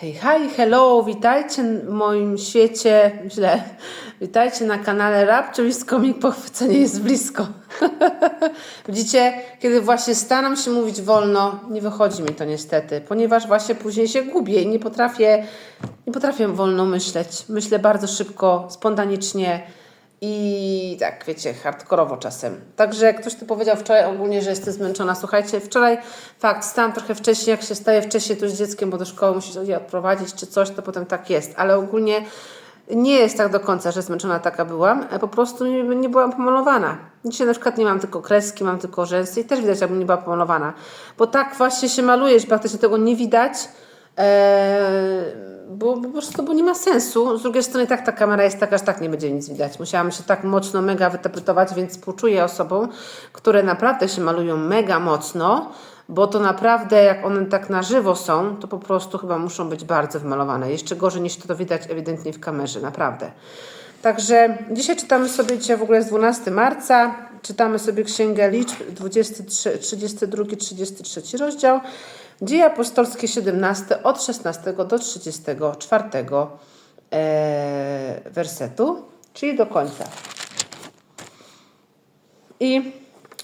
Hej, hi, hello, witajcie w moim świecie, źle, witajcie na kanale Rap, czyli komik pochwycenie jest blisko. Widzicie, kiedy właśnie staram się mówić wolno, nie wychodzi mi to niestety, ponieważ właśnie później się gubię i nie potrafię, nie potrafię wolno myśleć. Myślę bardzo szybko, spontanicznie i tak, wiecie, hardkorowo czasem. Także jak ktoś tu powiedział wczoraj ogólnie, że jestem zmęczona, słuchajcie, wczoraj fakt, stałam trochę wcześniej, jak się staje wcześniej tu z dzieckiem, bo do szkoły musi się je odprowadzić czy coś, to potem tak jest, ale ogólnie nie jest tak do końca, że zmęczona taka byłam, e, po prostu nie, nie byłam pomalowana. Dzisiaj na przykład nie mam tylko kreski, mam tylko rzęsy i też widać, jakbym nie była pomalowana. Bo tak właśnie się maluje, że praktycznie tego nie widać, bo, bo po prostu bo nie ma sensu. Z drugiej strony tak ta kamera jest taka, że tak nie będzie nic widać. Musiałam się tak mocno mega wytapetować, więc współczuję osobom, które naprawdę się malują mega mocno, bo to naprawdę jak one tak na żywo są, to po prostu chyba muszą być bardzo wymalowane. Jeszcze gorzej niż to, to widać ewidentnie w kamerze, naprawdę. Także dzisiaj czytamy sobie, dzisiaj w ogóle jest 12 marca, czytamy sobie Księgę Liczb, 23, 32, 33 rozdział. Dzieje apostolskie 17 od 16 do 34 e, wersetu, czyli do końca. I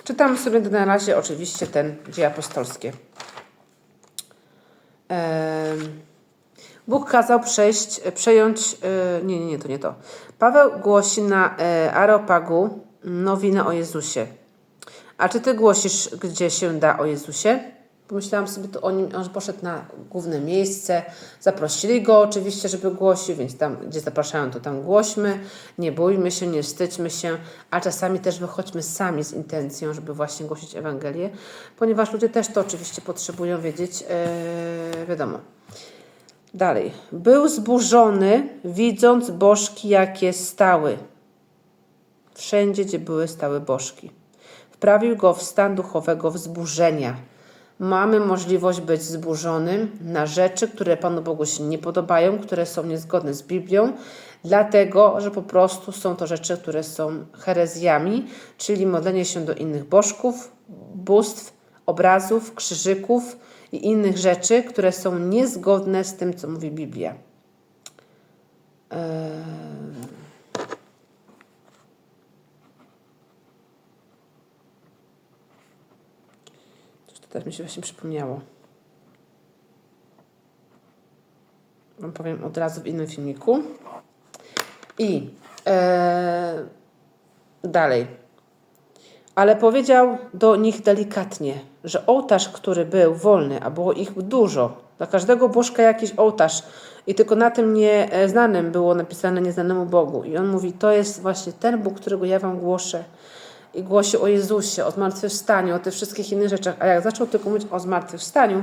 czytamy sobie na razie oczywiście ten dzieje apostolskie. E, Bóg kazał przejść, przejąć, e, nie, nie, nie, to nie to. Paweł głosi na e, Areopagu nowinę o Jezusie. A czy ty głosisz, gdzie się da o Jezusie? Pomyślałam sobie tu o nim, on poszedł na główne miejsce. Zaprosili go oczywiście, żeby głosił, więc tam, gdzie zapraszają, to tam głośmy. Nie bójmy się, nie wstydźmy się, a czasami też wychodźmy sami z intencją, żeby właśnie głosić Ewangelię, ponieważ ludzie też to oczywiście potrzebują wiedzieć, yy, wiadomo. Dalej. Był zburzony, widząc bożki, jakie stały. Wszędzie, gdzie były stałe bożki. Wprawił go w stan duchowego wzburzenia mamy możliwość być zburzonym na rzeczy, które Panu Bogu się nie podobają, które są niezgodne z Biblią, dlatego że po prostu są to rzeczy, które są herezjami, czyli modlenie się do innych bożków, bóstw, obrazów, krzyżyków i innych rzeczy, które są niezgodne z tym, co mówi Biblia. Eee... Teraz mi się właśnie przypomniało. Wam powiem od razu w innym filmiku. I e, dalej. Ale powiedział do nich delikatnie, że ołtarz, który był wolny, a było ich dużo, dla każdego bożka jakiś ołtarz i tylko na tym nieznanym było napisane nieznanemu Bogu. I on mówi, to jest właśnie ten Bóg, którego ja wam głoszę i głosi o Jezusie, o zmartwychwstaniu, o tych wszystkich innych rzeczach. A jak zaczął tylko mówić o zmartwychwstaniu,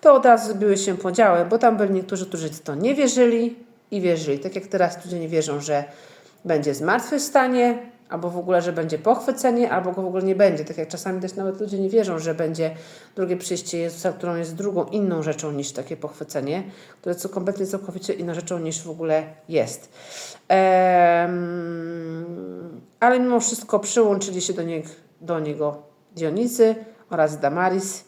to od razu zrobiły się podziały, bo tam byli niektórzy, którzy to nie wierzyli i wierzyli. Tak jak teraz ludzie nie wierzą, że będzie zmartwychwstanie, albo w ogóle, że będzie pochwycenie, albo go w ogóle nie będzie. Tak jak czasami też nawet ludzie nie wierzą, że będzie drugie przyjście Jezusa, którą jest drugą inną rzeczą niż takie pochwycenie, które jest kompletnie całkowicie inną rzeczą niż w ogóle jest. Ehm, ale mimo wszystko przyłączyli się do, nie, do niego Dionizy oraz Damaris,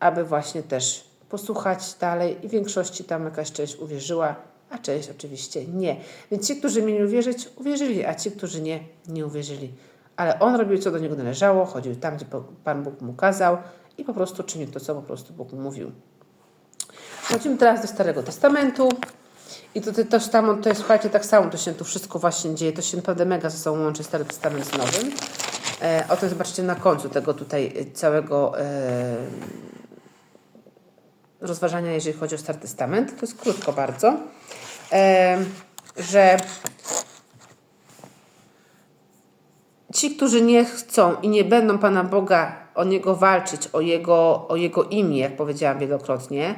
aby właśnie też posłuchać dalej i w większości tam jakaś część uwierzyła, a część oczywiście nie. Więc ci, którzy mieli uwierzyć, uwierzyli, a ci, którzy nie, nie uwierzyli. Ale on robił, co do niego należało, chodził tam, gdzie Pan Bóg mu kazał i po prostu czynił to, co po prostu Bóg mu mówił. Przechodzimy teraz do Starego Testamentu. I to, to, to, tam, to jest, słuchajcie, tak samo to się tu wszystko właśnie dzieje. To się naprawdę mega ze sobą łączy Stary Testament z Nowym. E, o na końcu tego tutaj całego e, rozważania, jeżeli chodzi o Stary Testament. To jest krótko bardzo. Że ci, którzy nie chcą i nie będą Pana Boga o Niego walczyć, o Jego, o Jego imię, jak powiedziałam wielokrotnie,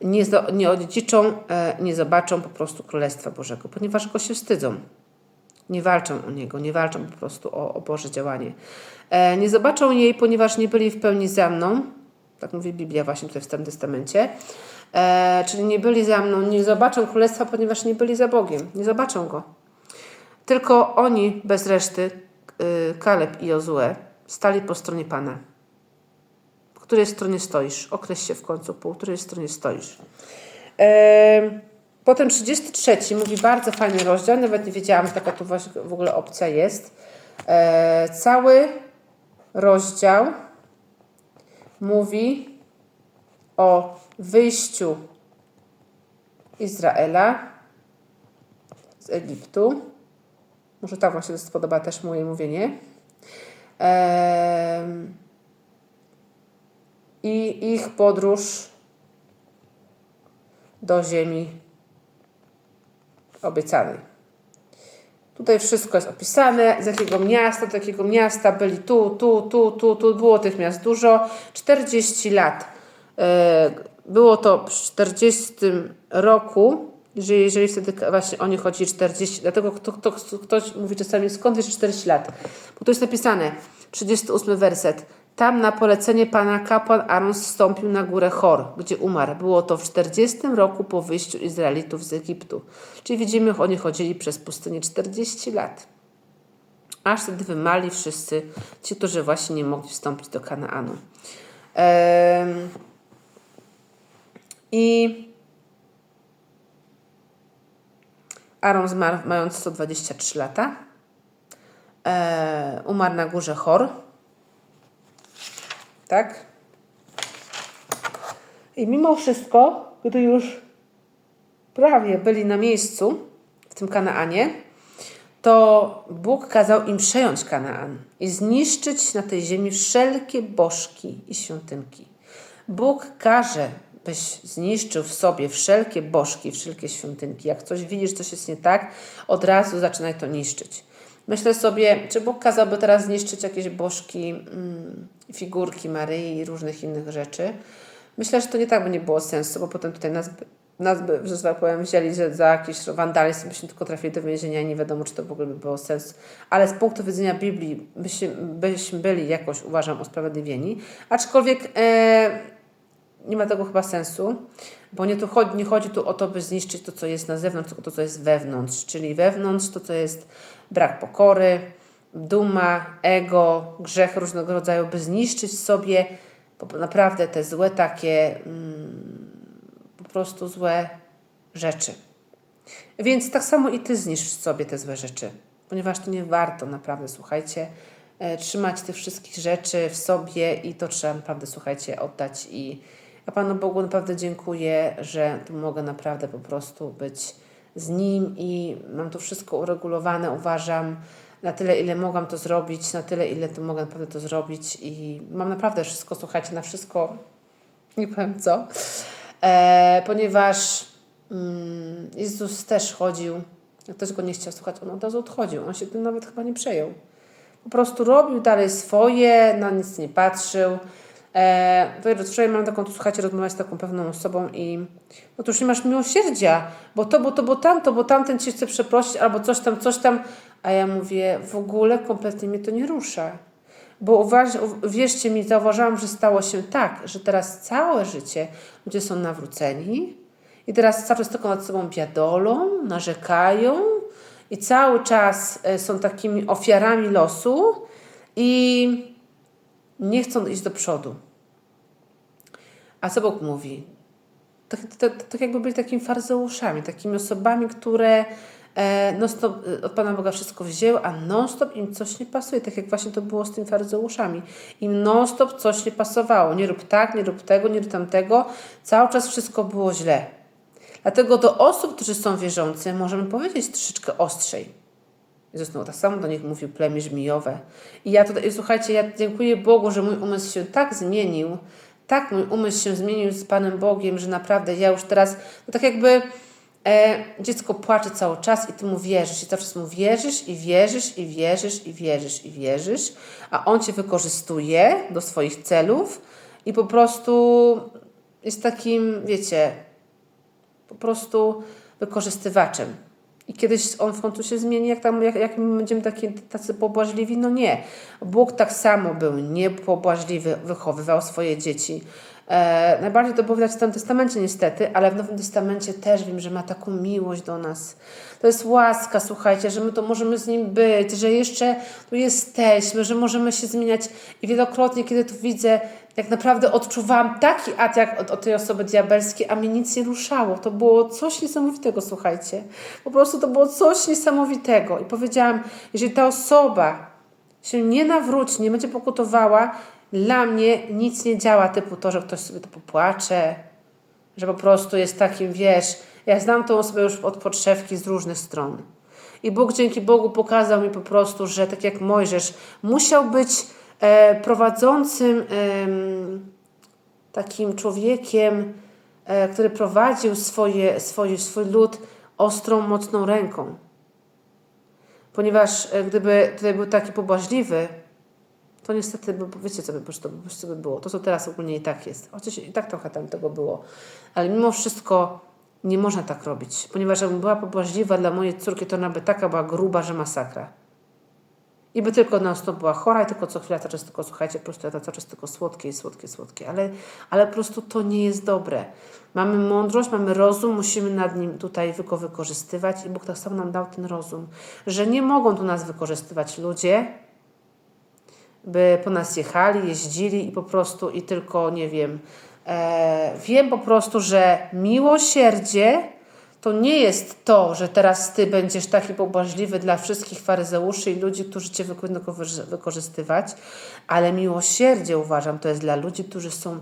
nie, nie odziedziczą, e, nie zobaczą po prostu Królestwa Bożego, ponieważ go się wstydzą. Nie walczą o Niego, nie walczą po prostu o, o Boże działanie. E, nie zobaczą jej, ponieważ nie byli w pełni za mną, tak mówi Biblia właśnie tutaj w Starym Testamencie, e, czyli nie byli za mną, nie zobaczą Królestwa, ponieważ nie byli za Bogiem, nie zobaczą Go. Tylko oni bez reszty, Kaleb i Jozue, stali po stronie Pana której stronie stoisz. Określ się w końcu, po której stronie stoisz. E, potem 33 mówi bardzo fajny rozdział, nawet nie wiedziałam, że taka tu w ogóle opcja jest. E, cały rozdział mówi o wyjściu Izraela z Egiptu. Może tak właśnie spodoba też moje mówienie. I ich podróż do ziemi obiecanej. Tutaj wszystko jest opisane, z jakiego miasta, do jakiego miasta byli tu, tu, tu, tu, tu, było tych miast dużo. 40 lat. Było to w 40 roku, jeżeli, jeżeli wtedy właśnie oni chodzi 40, dlatego kto, kto, ktoś mówi czasami skąd wiesz 40 lat, bo tu jest napisane 38 werset. Tam na polecenie pana kapłan Aaron zstąpił na górę Chor, gdzie umarł. Było to w 40 roku po wyjściu Izraelitów z Egiptu. Czyli widzimy, oni chodzili przez pustynię 40 lat. Aż wtedy wymali wszyscy ci, którzy właśnie nie mogli wstąpić do Kanaanu. Em, I Aaron zmarł mając 123 lata. E, umarł na górze Chor. Tak? I mimo wszystko, gdy już prawie byli na miejscu w tym Kanaanie, to Bóg kazał im przejąć Kanaan i zniszczyć na tej ziemi wszelkie bożki i świątynki. Bóg każe, byś zniszczył w sobie wszelkie bożki, wszelkie świątynki. Jak coś widzisz, coś jest nie tak, od razu zaczynaj to niszczyć. Myślę sobie, czy Bóg kazałby teraz zniszczyć jakieś bożki, mm, figurki Maryi i różnych innych rzeczy. Myślę, że to nie tak by nie było sensu, bo potem tutaj nas, nas by, że tak powiem, wzięli że za jakiś wandalizm, byśmy tylko trafili do więzienia i nie wiadomo, czy to w ogóle by było sens. Ale z punktu widzenia Biblii byśmy, byśmy byli jakoś, uważam, usprawiedliwieni. Aczkolwiek e, nie ma tego chyba sensu, bo nie, tu chodzi, nie chodzi tu o to, by zniszczyć to, co jest na zewnątrz, tylko to, co jest wewnątrz. Czyli wewnątrz to, co jest brak pokory, duma, ego, grzech różnego rodzaju, by zniszczyć sobie naprawdę te złe takie, mm, po prostu złe rzeczy. Więc tak samo i ty zniszcz sobie te złe rzeczy, ponieważ to nie warto naprawdę, słuchajcie, e, trzymać tych wszystkich rzeczy w sobie i to trzeba naprawdę, słuchajcie, oddać. I ja Panu Bogu naprawdę dziękuję, że tu mogę naprawdę po prostu być z Nim i mam to wszystko uregulowane, uważam, na tyle, ile mogłam to zrobić, na tyle, ile to mogę naprawdę to zrobić i mam naprawdę wszystko, słuchajcie, na wszystko, nie powiem co, e, ponieważ mm, Jezus też chodził, jak ktoś go nie chciał słuchać, on od razu odchodził, on się tym nawet chyba nie przejął. Po prostu robił dalej swoje, na nic nie patrzył. E, to wczoraj mam taką, tu, słuchajcie, rozmawiać z taką pewną osobą i no to już nie masz miłosierdzia, bo to, bo to, bo tamto, bo tamten cię chce przeprosić, albo coś tam, coś tam. A ja mówię, w ogóle kompletnie mnie to nie rusza. Bo uważ, wierzcie mi, zauważyłam, że stało się tak, że teraz całe życie ludzie są nawróceni i teraz cały czas tylko nad sobą biadolą, narzekają i cały czas e, są takimi ofiarami losu i nie chcą iść do przodu. A co Bóg mówi? Tak, tak, tak jakby byli takimi farzeuszami, takimi osobami, które e, non-stop e, od Pana Boga wszystko wzięły, a non-stop im coś nie pasuje. Tak jak właśnie to było z tymi farzeuszami. Im non-stop coś nie pasowało. Nie rób tak, nie rób tego, nie rób tamtego. Cały czas wszystko było źle. Dlatego do osób, którzy są wierzący, możemy powiedzieć troszeczkę ostrzej. Jezus tak samo do nich mówił plemię żmijowe. I ja tutaj, słuchajcie, ja dziękuję Bogu, że mój umysł się tak zmienił, tak mój umysł się zmienił z Panem Bogiem, że naprawdę ja już teraz, no tak jakby e, dziecko płacze cały czas i ty mu wierzysz. I cały czas mu wierzysz i wierzysz i wierzysz i wierzysz i wierzysz, a on cię wykorzystuje do swoich celów i po prostu jest takim, wiecie, po prostu wykorzystywaczem. I kiedyś on w końcu się zmieni, jak, tam, jak, jak my będziemy taki, tacy pobłażliwi? No nie. Bóg tak samo był niepobłażliwy, wychowywał swoje dzieci. E, najbardziej to było widać w Starym Testamencie niestety, ale w Nowym Testamencie też wiem, że ma taką miłość do nas. To jest łaska, słuchajcie, że my to możemy z Nim być, że jeszcze tu jesteśmy, że możemy się zmieniać. I wielokrotnie, kiedy tu widzę jak naprawdę odczuwałam taki atak od, od tej osoby diabelskiej, a mnie nic nie ruszało. To było coś niesamowitego, słuchajcie. Po prostu to było coś niesamowitego. I powiedziałam, jeżeli ta osoba się nie nawróci, nie będzie pokutowała, dla mnie nic nie działa, typu to, że ktoś sobie to popłacze, że po prostu jest takim, wiesz, ja znam tą osobę już od podszewki z różnych stron. I Bóg dzięki Bogu pokazał mi po prostu, że tak jak Mojżesz, musiał być prowadzącym e, takim człowiekiem, e, który prowadził swoje, swoje, swój lud ostrą, mocną ręką. Ponieważ e, gdyby tutaj był taki pobłażliwy, to niestety, bo wiecie co by, to, co by było. To, co teraz ogólnie i tak jest. Chociaż i tak trochę tam tego było. Ale mimo wszystko nie można tak robić. Ponieważ jakbym była pobłażliwa dla mojej córki, to ona by taka była gruba, że masakra. I by tylko na stop była chora i tylko co chwila cały czas tylko, słuchajcie, po prostu ja cały czas tylko słodkie, słodkie, słodkie. Ale, ale po prostu to nie jest dobre. Mamy mądrość, mamy rozum, musimy nad nim tutaj go wykorzystywać i Bóg tak samo nam dał ten rozum, że nie mogą tu nas wykorzystywać ludzie, by po nas jechali, jeździli i po prostu i tylko, nie wiem, e, wiem po prostu, że miłosierdzie to nie jest to, że teraz ty będziesz taki pobłażliwy dla wszystkich faryzeuszy i ludzi, którzy cię będą wykorzystywać, ale miłosierdzie uważam, to jest dla ludzi, którzy są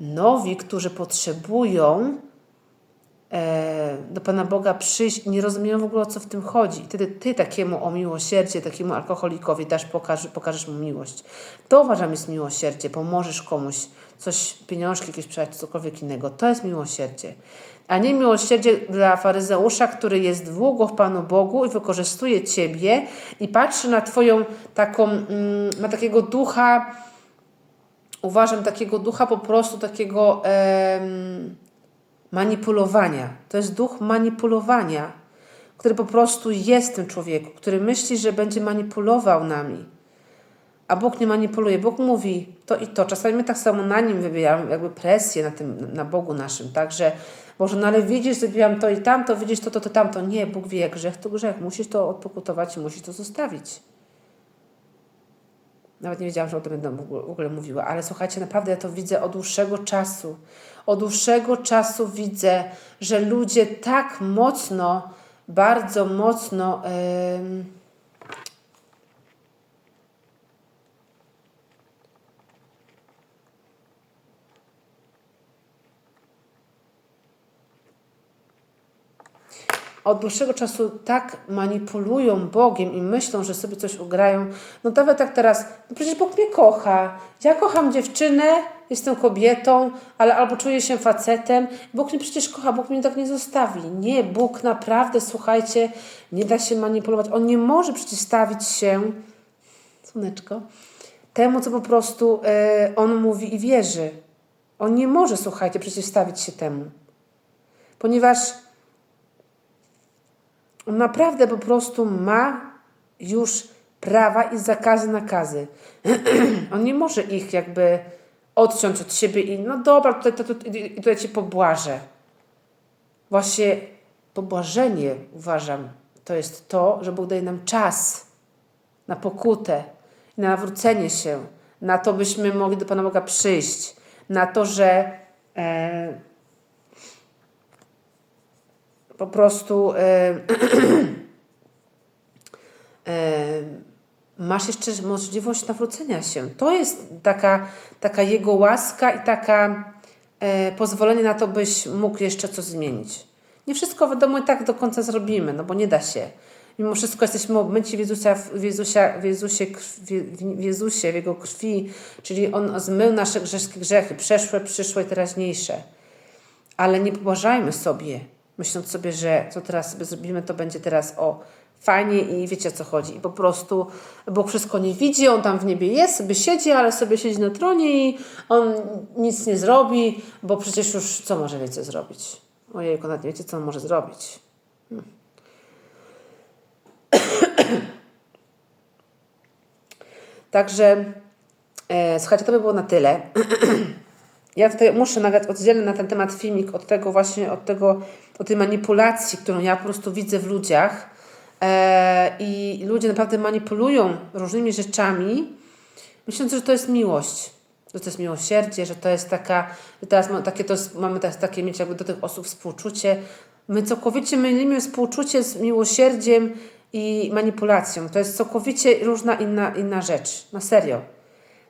nowi, którzy potrzebują do Pana Boga przyjść nie rozumieją w ogóle o co w tym chodzi. Wtedy Ty takiemu o miłosierdzie, takiemu alkoholikowi dasz, pokaż, pokażesz mu miłość. To uważam jest miłosierdzie. Pomożesz komuś, coś, pieniążki jakieś przejść, cokolwiek innego. To jest miłosierdzie. A nie miłosierdzie dla faryzeusza, który jest długo w Panu Bogu i wykorzystuje Ciebie i patrzy na Twoją taką, mm, ma takiego ducha, uważam, takiego ducha po prostu takiego em, manipulowania. To jest duch manipulowania, który po prostu jest w tym człowieku, który myśli, że będzie manipulował nami. A Bóg nie manipuluje. Bóg mówi to i to. Czasami my tak samo na nim wybieramy jakby presję na tym, na Bogu naszym, tak, że Boże, no ale widzisz, zrobiłam to i tamto, widzisz to, to, to, tamto. Nie, Bóg wie, grzech to grzech. Musisz to odpokutować i musisz to zostawić. Nawet nie wiedziałam, że o tym będę w ogóle mówiła, ale słuchajcie, naprawdę ja to widzę od dłuższego czasu. Od dłuższego czasu widzę, że ludzie tak mocno, bardzo mocno. Yy, od dłuższego czasu tak manipulują Bogiem i myślą, że sobie coś ugrają. No nawet tak teraz, no przecież Bóg mnie kocha. Ja kocham dziewczynę, jestem kobietą, ale albo czuję się facetem. Bóg mnie przecież kocha, Bóg mnie tak nie zostawi. Nie, Bóg naprawdę, słuchajcie, nie da się manipulować. On nie może przeciwstawić się, słoneczko, temu, co po prostu yy, On mówi i wierzy. On nie może, słuchajcie, przeciwstawić się temu. Ponieważ on naprawdę po prostu ma już prawa i zakazy, nakazy. On nie może ich jakby odciąć od siebie i no dobra, tutaj, tutaj, tutaj, cię pobłażę. Właśnie pobłażenie, uważam, to jest to, że Bóg daje nam czas na pokutę, na nawrócenie się, na to, byśmy mogli do Pana Boga przyjść, na to, że e, po prostu masz jeszcze możliwość nawrócenia się. To jest taka, taka Jego łaska i taka e, pozwolenie na to, byś mógł jeszcze coś zmienić. Nie wszystko wiadomo i tak do końca zrobimy, no bo nie da się. Mimo wszystko jesteśmy w, Jezusa, w, Jezusia, w, Jezusie, w Jezusie, w Jego krwi, czyli On zmył nasze grzechy, przeszłe, przyszłe i teraźniejsze. Ale nie pobłażajmy sobie, myśląc sobie, że co teraz sobie zrobimy, to będzie teraz o fajnie i wiecie o co chodzi. I po prostu Bóg wszystko nie widzi, On tam w niebie jest, sobie siedzi, ale sobie siedzi na tronie i On nic nie zrobi, bo przecież już co może wiecie zrobić? Ojej, nawet nie wiecie, co On może zrobić. Hmm. Także e, słuchajcie, to by było na tyle. Ja tutaj muszę nagrać oddzielny na ten temat filmik od tego właśnie, od tego, od tej manipulacji, którą ja po prostu widzę w ludziach. E, I ludzie naprawdę manipulują różnymi rzeczami, myśląc, że to jest miłość. że to jest miłosierdzie, że to jest taka, że teraz takie to jest, mamy teraz takie mieć jakby do tych osób współczucie. My całkowicie mylimy współczucie z miłosierdziem i manipulacją. To jest całkowicie różna inna, inna rzecz. Na serio.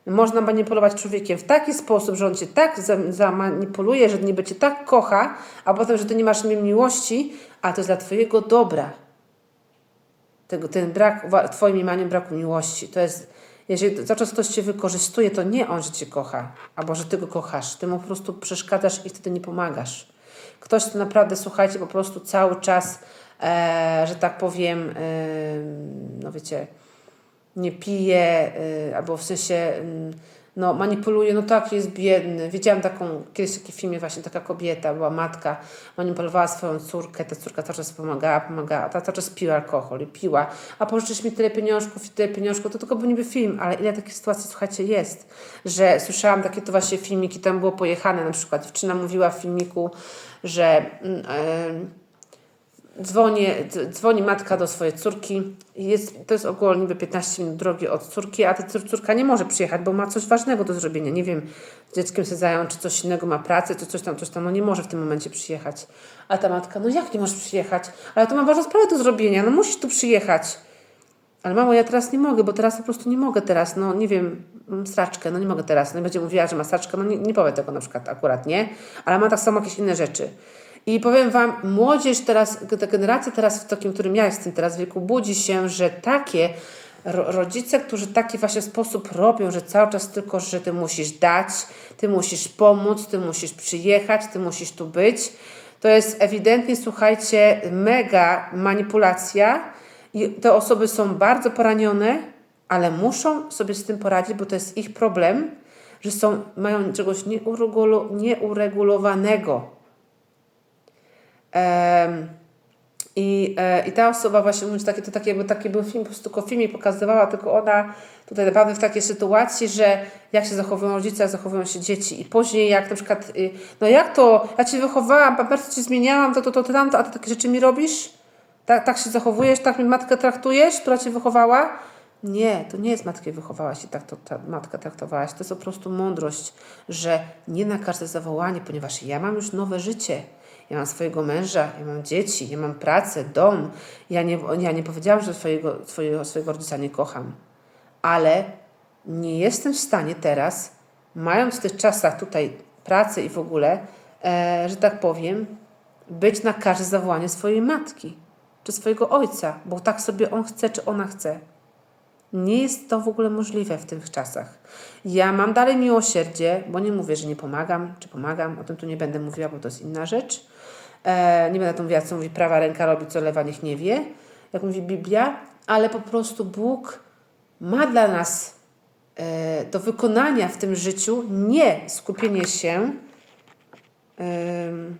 Można manipulować człowiekiem w taki sposób, że on cię tak za- zamanipuluje, że niby cię tak kocha, a potem, że ty nie masz miłości, a to jest dla twojego dobra. Tego, ten brak, twoim imaniem braku miłości. To jest, jeżeli cały czas ktoś cię wykorzystuje, to nie on, że cię kocha, albo że ty go kochasz. Ty mu po prostu przeszkadzasz i wtedy nie pomagasz. Ktoś, kto naprawdę, słuchajcie, po prostu cały czas, e, że tak powiem, e, no wiecie, nie pije, y, albo w sensie mm, no, manipuluje, no tak, jest biedny. Widziałam taką, kiedyś w takim filmie właśnie taka kobieta, była matka, manipulowała swoją córkę, ta córka cały czas pomagała, pomagała, ta cały czas piła alkohol i piła, a pożyczysz mi tyle pieniążków i tyle pieniążków, to tylko był niby film, ale ile takich sytuacji, słuchajcie, jest, że słyszałam takie to właśnie filmiki, tam było pojechane na przykład, dziewczyna mówiła w filmiku, że... em, Dzwonię, dzwoni matka do swojej córki. Jest, to jest około niby 15 minut drogi od córki, a ta cór- córka nie może przyjechać, bo ma coś ważnego do zrobienia. Nie wiem, z dzieckiem się zajął, czy coś innego ma pracę, czy coś tam, coś tam. No nie może w tym momencie przyjechać. A ta matka, no jak nie możesz przyjechać? Ale to ma ważną sprawę do zrobienia, no musisz tu przyjechać. Ale mamo, ja teraz nie mogę, bo teraz po prostu nie mogę teraz, no nie wiem, mam straczkę, no nie mogę teraz. No i będzie mówiła, że ma straczkę, no nie, nie powiem tego na przykład akurat, nie? Ale ma tak samo jakieś inne rzeczy. I powiem Wam, młodzież teraz, ta generacja teraz w takim, którym ja jestem teraz w wieku, budzi się, że takie ro, rodzice, którzy taki właśnie sposób robią, że cały czas tylko, że Ty musisz dać, Ty musisz pomóc, Ty musisz przyjechać, Ty musisz tu być, to jest ewidentnie, słuchajcie, mega manipulacja i te osoby są bardzo poranione, ale muszą sobie z tym poradzić, bo to jest ich problem, że są, mają czegoś nieuregulowanego. I, e, I ta osoba właśnie mówi, że takie, to taki, taki był film, po prostu tylko film pokazywała, tylko ona tutaj naprawdę w takiej sytuacji, że jak się zachowują rodzice, jak zachowują się dzieci. I później jak na przykład, y, no jak to, ja Cię wychowałam, pampersy Ci zmieniałam, to, to, to, to, tamto, a Ty takie rzeczy mi robisz? Tak, tak się zachowujesz, tak mi matkę traktujesz, która Cię wychowała? Nie, to nie jest matkę wychowałaś i tak to ta matka traktowałaś. To jest po prostu mądrość, że nie na każde zawołanie, ponieważ ja mam już nowe życie. Ja mam swojego męża, ja mam dzieci, ja mam pracę, dom. Ja nie, ja nie powiedziałam, że swojego, swojego, swojego rodzica nie kocham, ale nie jestem w stanie teraz, mając w tych czasach tutaj pracy i w ogóle, e, że tak powiem, być na każde zawołanie swojej matki czy swojego ojca, bo tak sobie on chce, czy ona chce. Nie jest to w ogóle możliwe w tych czasach. Ja mam dalej miłosierdzie, bo nie mówię, że nie pomagam, czy pomagam, o tym tu nie będę mówiła, bo to jest inna rzecz. E, nie będę tu mówiła, co mówi prawa ręka robi, co lewa niech nie wie, jak mówi Biblia, ale po prostu Bóg ma dla nas e, do wykonania w tym życiu nie skupienie się, em,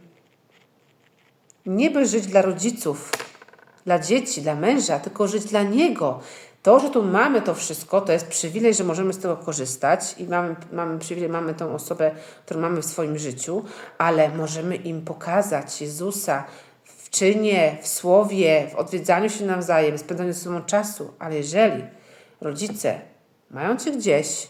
nie by żyć dla rodziców, dla dzieci, dla męża, tylko żyć dla niego. To, że tu mamy to wszystko, to jest przywilej, że możemy z tego korzystać i mamy, mamy przywilej, mamy tą osobę, którą mamy w swoim życiu, ale możemy im pokazać Jezusa w czynie, w słowie, w odwiedzaniu się nawzajem, spędzaniu ze sobą czasu. Ale jeżeli rodzice mają cię gdzieś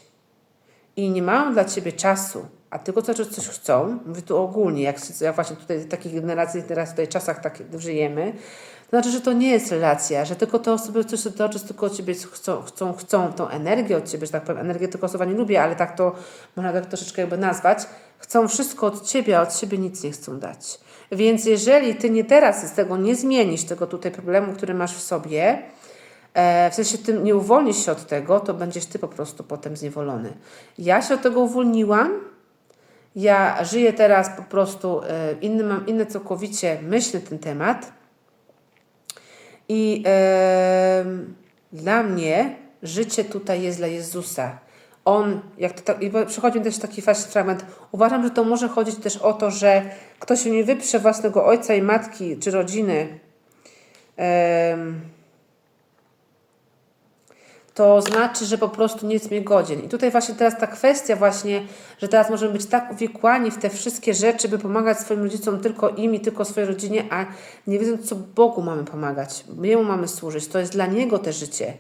i nie mają dla ciebie czasu, a tylko cały coś chcą, mówię tu ogólnie, jak, jak właśnie tutaj w takich generacji, teraz tutaj czasach tak żyjemy, znaczy, że to nie jest relacja, że tylko te osoby coś cały czas tylko od ciebie chcą, chcą, chcą tą energię od ciebie, że tak powiem, energię tylko osoba nie lubię, ale tak to można tak troszeczkę jakby nazwać, chcą wszystko od ciebie, a od siebie nic nie chcą dać. Więc jeżeli ty nie teraz z tego nie zmienisz, tego tutaj problemu, który masz w sobie, e, w sensie tym nie uwolnisz się od tego, to będziesz ty po prostu potem zniewolony. Ja się od tego uwolniłam, ja żyję teraz po prostu, e, inny, mam inny całkowicie myśl na ten temat i dla mnie życie tutaj jest dla Jezusa. On, jak to tak, i przychodzi mi też taki właśnie fragment, uważam, że to może chodzić też o to, że ktoś nie wyprze własnego ojca i matki, czy rodziny, to znaczy, że po prostu nie jest mnie godzien. I tutaj właśnie teraz ta kwestia właśnie, że teraz możemy być tak uwikłani w te wszystkie rzeczy, by pomagać swoim rodzicom tylko im i tylko swojej rodzinie, a nie wiedząc, co Bogu mamy pomagać. Jemu mamy służyć. To jest dla Niego te życie.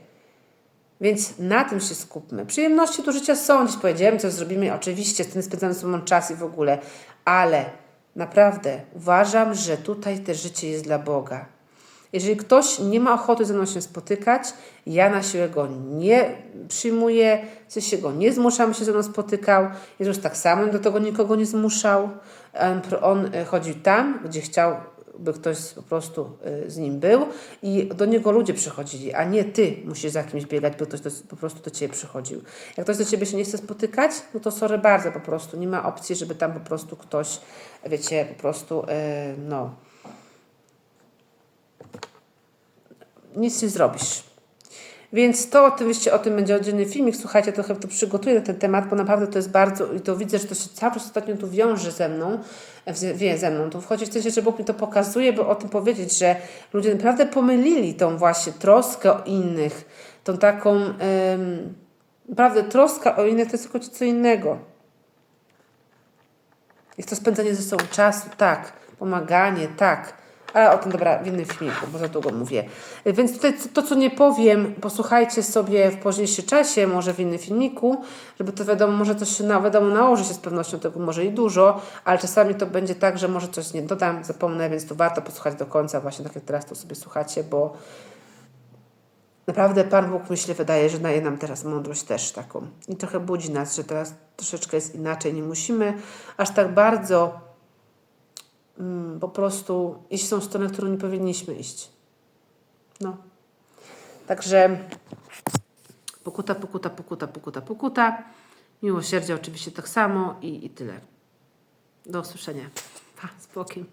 Więc na tym się skupmy. Przyjemności do życia są, dziś pojedziemy, coś zrobimy, oczywiście, ten spędzamy ze sobą czas i w ogóle, ale naprawdę uważam, że tutaj też życie jest dla Boga. Jeżeli ktoś nie ma ochoty ze mną się spotykać, ja na siłę go nie przyjmuję, w sensie go nie zmuszam, się ze mną spotykał. Jezus tak samo do tego nikogo nie zmuszał. On, e, chodził tam, gdzie chciał, by ktoś po prostu e, z nim był i do niego ludzie przychodzili, a nie ty musisz za kimś biegać, by ktoś do, po prostu do ciebie przychodził. Jak ktoś do ciebie się nie chce spotykać, no to sorry bardzo po prostu. Nie ma opcji, żeby tam po prostu ktoś, wiecie, po prostu, e, no nic nie zrobisz. Więc to oczywiście o tym będzie oddzielny filmik. Słuchajcie, trochę to przygotuję na ten temat, bo naprawdę to jest bardzo, i to widzę, że to się cały czas ostatnio tu wiąże ze mną, wie ze mną. Tu wchodzi w sensie, że Bóg mi to pokazuje, by o tym powiedzieć, że ludzie naprawdę pomylili tą właśnie troskę o innych, tą taką, em, naprawdę troska o innych to jest tylko co innego. Jest to spędzanie ze sobą czasu, tak. Pomaganie, tak. Ale o tym dobra w innym filmiku, bo za długo mówię. Więc tutaj to, co nie powiem, posłuchajcie sobie w późniejszym czasie, może w innym filmiku, żeby to wiadomo, może coś się na, wiadomo nałoży się z pewnością tego może i dużo, ale czasami to będzie tak, że może coś nie dodam, zapomnę, więc to warto posłuchać do końca, właśnie tak jak teraz to sobie słuchacie, bo naprawdę Pan Bóg, myślę, wydaje, że daje nam teraz mądrość też taką. I trochę budzi nas, że teraz troszeczkę jest inaczej. Nie musimy aż tak bardzo mm, po prostu iść tą stronę, którą nie powinniśmy iść. No. Także pokuta, pokuta, pokuta, pokuta, pokuta. Miłosierdzie oczywiście tak samo i, i tyle. Do usłyszenia. Pa, z bokiem.